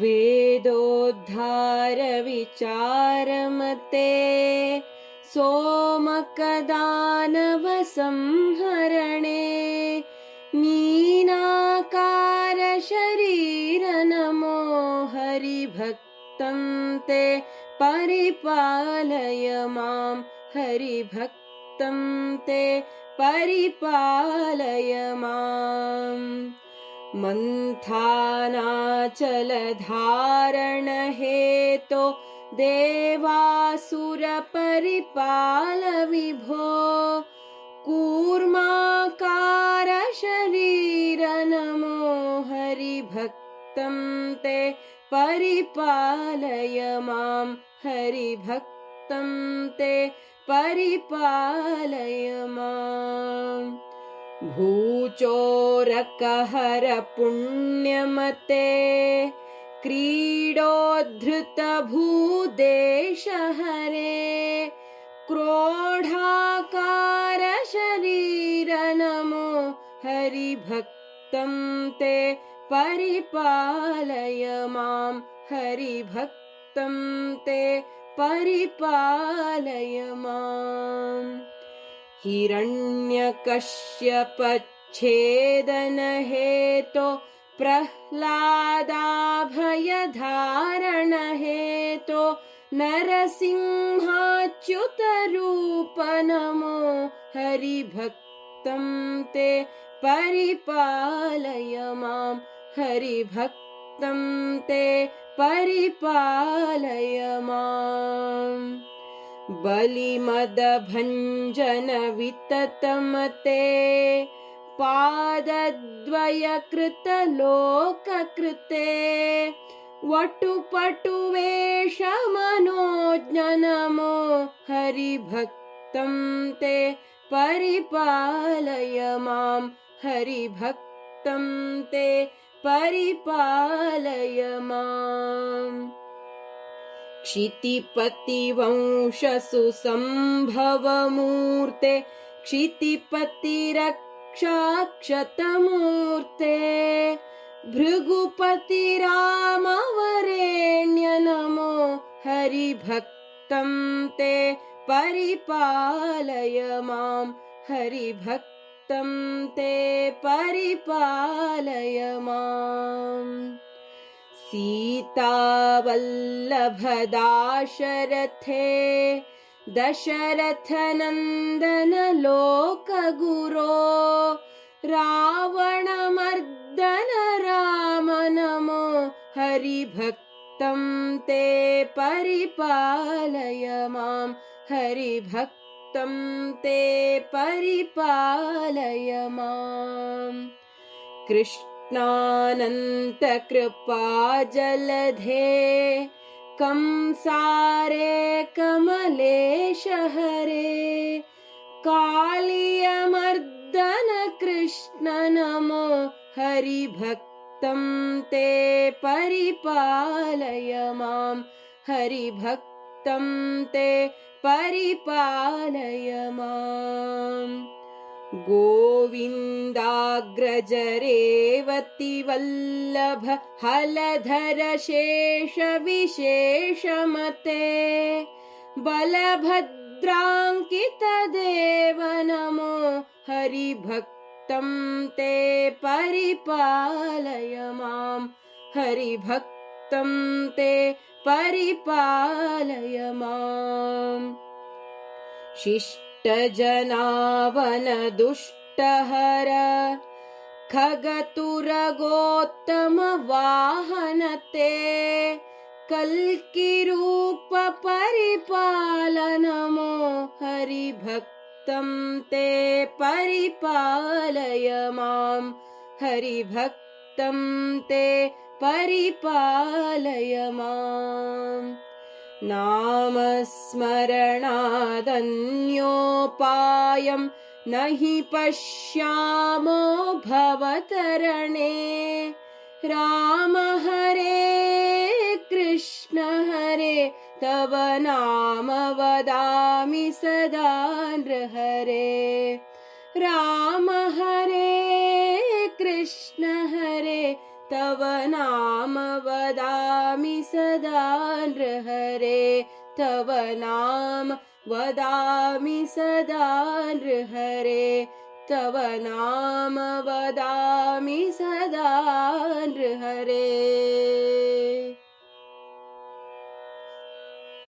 वेदोद्धारविचारमते सोमकदानवसंहरणे मीनाकारशरीरनमो हरिभक्तं ते परिपालय मां हरिभक्तं ते परिपालय माम् मन्थानाचलधारणहेतो देवासुरपरिपाल विभो कूर्माकारशरीरनमो हरिभक्तं ते परिपालय मां हरिभक्तं ते परिपालय माम् भूचोरकहर पुण्यमते क्रीडोद्धृतभूदेशहरे क्रोढाकारशरीरनमो हरिभक्तं ते परिपालय मां हरिभक्तं ते परिपालय माम् हिरण्यकश्यपच्छेदनहेतो प्रह्लादाभयधारणहेतो नरसिंहाच्युतरूपनमो हरिभक्तं ते परिपालय मां। हरिभक्तं ते परिपालय माम् बलिमदभञ्जनविततमते पादद्वयकृतलोककृते वटुपटुवेषमनोज्ञनमो हरिभक्तं ते परिपालय मां हरिभक्तं ते परिपालय माम् क्षितिपतिवंशसुसम्भवमूर्ते क्षितिपतिरक्षाक्षतमूर्ते भृगुपतिरामवरेण्यनमो हरिभक्तं ते परिपालय मां हरिभक्तं ते परिपालय माम् सीतावल्लभदाशरथे दशरथनन्दनलोकगुरो रावणमर्दन राम नमो हरिभक्तं ते परिपालय माँ। हरिभक्तं ते परिपालय माम् कृष्ण कृष्णानन्तकृपाजलधे कंसारे कमलेश हरे कालियमर्दन कृष्ण नमो हरिभक्तं ते परिपालय मां। हरिभक्तं ते परिपालय माम् गोविन्दाग्रजरेवतिवल्लभ हलधर शेष विशेषमते बलभद्राङ्कितदेव नमो हरिभक्तं ते परिपालय मां हरिभक्तं ते परिपालय माम् शिष्टजनावनदुष्टहर खगतुरगोत्तमवाहनते कल्किरूपपरिपालनमो हरिभक्तं ते परिपालय मां हरिभक्तं ते परिपालय माम् नामस्मरणादन्योपायं न हि पश्यामो भवतरणे। राम हरे कृष्ण हरे तव नाम वदामि सदा नृहरे। राम हरे तव नाम वदा वदामि सदा नृहरे। तव नाम वदामि सदा नृहरे। तव नाम वदामि सदा नृहरे